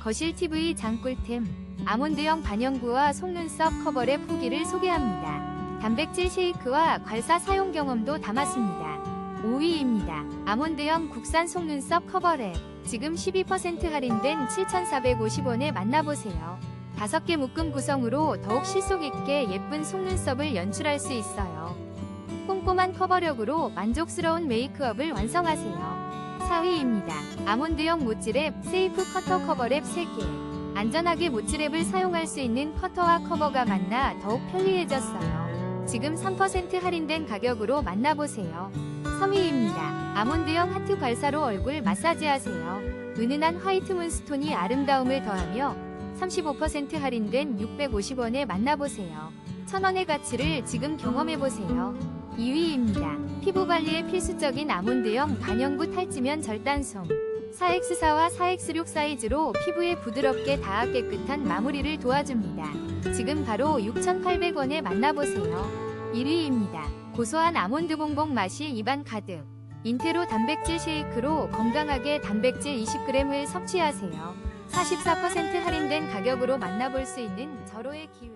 거실 TV 장꿀템 아몬드형 반영구와 속눈썹 커버랩 후기를 소개합니다. 단백질 쉐이크와 괄사 사용 경험도 담았습니다. 5위입니다. 아몬드형 국산 속눈썹 커버랩 지금 12% 할인된 7,450원에 만나보세요. 5개 묶음 구성으로 더욱 실속 있게 예쁜 속눈썹을 연출할 수 있어요. 꼼꼼한 커버력으로 만족스러운 메이크업을 완성하세요. 4위입니다. 아몬드형 모찌랩 세이프 커터 커버랩 3개. 안전하게 모찌랩을 사용할 수 있는 커터와 커버가 만나 더욱 편리해졌어요. 지금 3% 할인된 가격으로 만나보세요. 3위입니다. 아몬드형 하트 발사로 얼굴 마사지하세요. 은은한 화이트 문스톤이 아름다움을 더하며 35% 할인된 650원에 만나보세요. 천원의 가치를 지금 경험해보세요. 2위입니다. 피부 관리에 필수적인 아몬드형 반영구 탈지면 절단솜. 4X4와 4X6 사이즈로 피부에 부드럽게 닿아 깨끗한 마무리를 도와줍니다. 지금 바로 6,800원에 만나보세요. 1위입니다. 고소한 아몬드 봉봉 맛이 입안 가득. 인테로 단백질 쉐이크로 건강하게 단백질 20g을 섭취하세요. 44% 할인된 가격으로 만나볼 수 있는 절호의 기회.